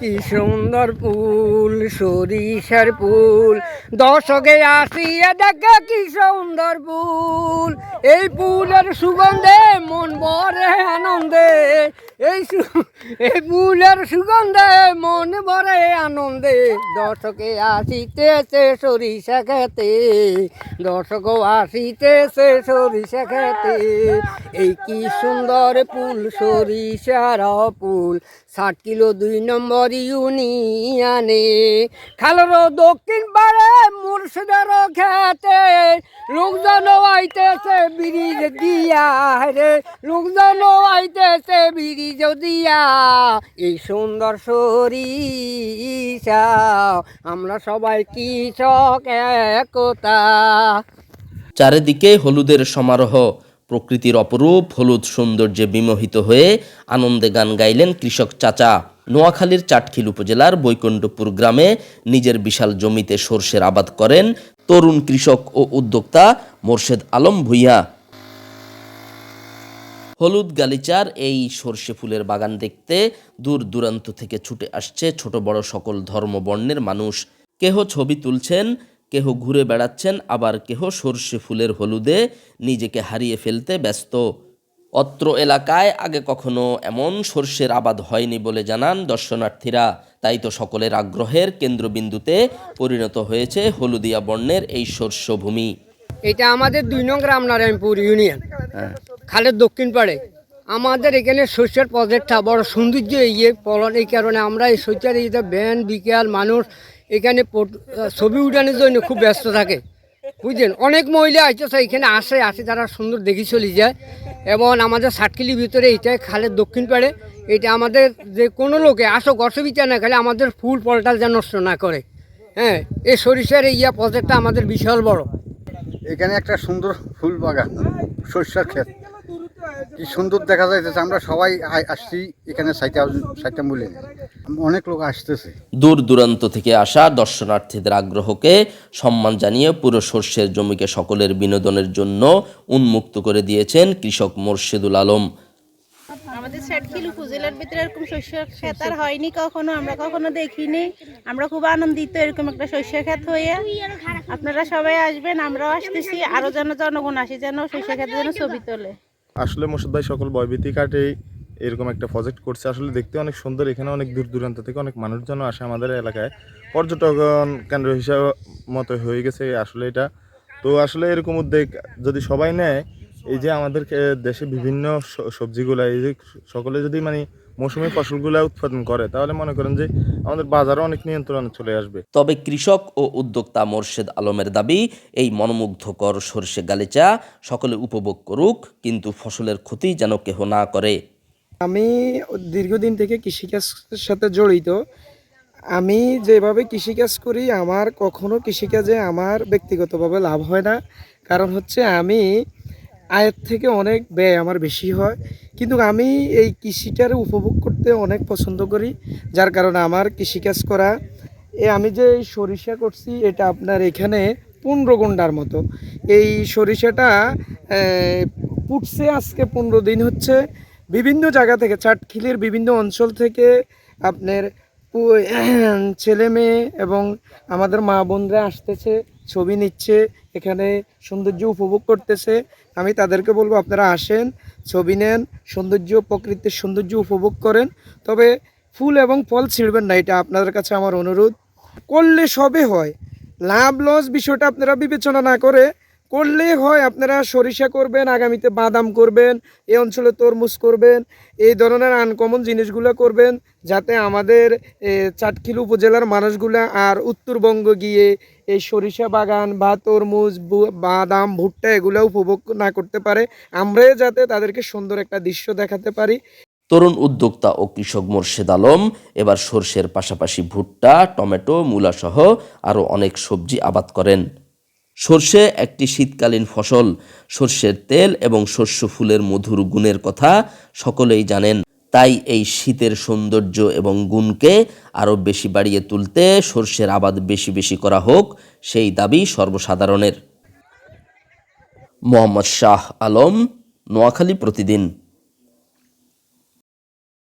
কি সুন্দর ফুল, সরিষার ফুল। দশকে আসিয়া দেখে কি সুন্দর ফুল। এই ফুলের সুগন্ধে মন বরে আনন্দে। এই এই ফুলের সুগন্ধে মন ভরে আনন্দে। দর্শকে আসিতেছে সরিষা খেতে। দর্শক আসিতেছে সরিষা খেতে। এই কি সুন্দর ফুল, সরিষার ফুল ষাট কিলো দুই নম্বর ইউনিয়নে। খালর দক্ষিণ পাড়ে মুর্শিদের খেতে লোকজন আইতেছে ব্রিজ দিয়া। রে, লোকজন আইতেছে ব্রিজ দিয়া। এই সুন্দর সরিষা, আমরা সবাই কৃষক একতা? চারিদিকে হলুদের সমারোহ, প্রকৃতির অপরূপ হলুদ সৌন্দর্যে বিমোহিত হয়ে আনন্দে গান গাইলেন কৃষক চাচা। নোয়াখালীর চাটখিল উপজেলার বৈকুণ্ঠপুর গ্রামে নিজের বিশাল জমিতে সর্ষের আবাদ করেন তরুণ কৃষক ও উদ্যোক্তা মোর্শেদ আলম ভুইয়া। হলুদ গালিচার এই সর্ষে ফুলের বাগান দেখতে দূর দূরান্ত থেকে ছুটে আসছে ছোট বড় সকল ধর্মবর্ণের মানুষ। কেহ ছবি তুলছেন, কেহ ঘুরে বেড়াচ্ছেন, আবার কেহ সর্ষে ফুলের হলুদে নিজেকে হারিয়ে ফেলতে ব্যস্ত। অত্র এলাকায় আগে কখনো এমন সর্ষের আবাদ হয়নি বলে জানান দর্শনার্থীরা। তাই তো সকলের আগ্রহের কেন্দ্রবিন্দুতে পরিণত হয়েছে হলুদিয়া বর্ণের এই শস্যভূমি এটা আমাদের দুই নং রামনারায়ণপুর ইউনিয়ন। খালের দক্ষিণ পাড়ে। আমাদের এখানে শস্যের প্রজেক্টটা বড় সৌন্দর্য ইয়ে ফলন, এই কারণে আমরা এই শস্যের ইয়েতে ব্যান, বিকেল, মানুষ এখানে ছবি উঠানোর জন্য খুব ব্যস্ত থাকে। বুঝলেন? অনেক মহিলা আছে এখানে আসে আসে তারা সুন্দর দেখি চলে যায়। এবং আমাদের ষাটকিলির ভিতরে এটা খালের দক্ষিণ পাড়ে এটা আমাদের যে কোনো লোকে আসো অসুবিধা না খালে আমাদের ফুল পলটাল যেন নষ্ট না করে। হ্যাঁ এই সরিষার ইয়া প্রজেক্টটা আমাদের বিশাল বড়। এখানে একটা সুন্দর ফুল বাগান, সরিষার ক্ষেত। কি সুন্দর দেখা যাইতেছে আমরা সবাই আসছি এখানে সাইটা সাইটা মূলে। অনেক লোক আসতেছে। দূর দূরান্ত থেকে আসা দর্শনার্থীদের আগ্রহকে সম্মান জানিয়ে পুরো শস্যের জমিকে সকলের বিনোদনের জন্য উন্মুক্ত করে দিয়েছেন কৃষক মোর্শেদুল আলম। আমাদের ষাটখিল উপজেলার ভিতরে এরকম শস্য ক্ষেত আর হয়নি কখনো আমরা কখনো দেখিনি। আমরা খুব আনন্দিত এরকম একটা শস্য ক্ষেত হয়ে। আপনারা সবাই আসবেন আমরাও আসতেছি আরও যেন জনগণ আসি যেন শস্য ক্ষেত যেন ছবি তোলে। আসলে মোর্শেদ ভাই সকল ভয়ভীতি কাটে এরকম একটা প্রজেক্ট করছে। আসলে দেখতে অনেক সুন্দর, এখানে অনেক দূর দূরান্ত থেকে অনেক মানুষজন আসে আমাদের এলাকায়। পর্যটন কেন্দ্র হিসাব মতো হয়ে গেছে আসলে এটা। তো আসলে এরকম উদ্যোগ যদি সবাই নেয়, এই যে আমাদের দেশে বিভিন্ন সবজিগুলো, এই যে সকলে যদি মানে মৌসুমি ফসলগুলা উৎপাদন করে তাহলে মনে করেন যে আমাদের বাজারও অনেক নিয়ন্ত্রণে চলে আসবে। তবে কৃষক ও উদ্যোক্তা মোর্শেদ আলমের দাবি এই মনোমুগ্ধকর সর্ষে গালিচা সকলে উপভোগ করুক কিন্তু ফসলের ক্ষতি যেন কেহ না করে। আমি দীর্ঘদিন থেকে কৃষিকাজের সাথে জড়িত। আমি যেভাবে কৃষিকাজ করি আমার কখনো কৃষিকাজে আমার ব্যক্তিগতভাবে লাভ হয় না। কারণ হচ্ছে আমি আয়ের থেকে অনেক ব্যয় আমার বেশি হয়। কিন্তু আমি এই কৃষিটার উপভোগ করতে অনেক পছন্দ করি, যার কারণে আমার কৃষিকাজ করা, এ আমি যে সরিষা করছি, এটা আপনার এখানে পনেরো গুন্ডার মতো। এই সরিষাটা পুটছে আজকে পনেরো দিন হচ্ছে। বিভিন্ন জায়গা থেকে, চাটখিলের বিভিন্ন অঞ্চল থেকে আপনার ছেলে মেয়ে এবং আমাদের মা বোনরা আসতেছে, ছবি নিচ্ছে, এখানে সৌন্দর্য উপভোগ করতেছে। আমি তাদেরকে বলব, আপনারা আসেন, ছবি নেন, সৌন্দর্য, প্রকৃতির সৌন্দর্য উপভোগ করেন। তবে ফুল এবং ফল ছিঁড়বেন না, এটা আপনাদের কাছে আমার অনুরোধ। করলে সবে হয়। লাভ লস বিষয়টা আপনারা বিবেচনা না করে করলে হয় আপনারা সরিষা করবেন আগামীতে বাদাম করবেন এই অঞ্চলে তরমুজ করবেন এই ধরনের আনকমন জিনিসগুলো করবেন যাতে আমাদের এ, চাটখিল উপজেলার মানুষগুলো আর উত্তরবঙ্গ গিয়ে এই সরিষা বাগান বা তরমুজ বাদাম ভুট্টা এগুলো উপভোগ না করতে পারে আমরাই যাতে তাদেরকে সুন্দর একটা দৃশ্য দেখাতে পারি। তরুণ উদ্যোক্তা ও কৃষক মোর্শেদ আলম এবার সর্ষের পাশাপাশি ভুট্টা টমেটো মূলাসহ আরও অনেক সবজি আবাদ করেন। সর্ষে একটি শীতকালীন ফসল। সর্ষের তেল এবং শস্য ফুলের মধুর গুণের কথা সকলেই জানেন। তাই এই শীতের সৌন্দর্য এবং গুণকে আরও বেশি বাড়িয়ে তুলতে সর্ষের আবাদ বেশি বেশি করা হোক, সেই দাবি সর্বসাধারণের। মোহাম্মদ শাহ আলম, নোয়াখালী প্রতিদিন।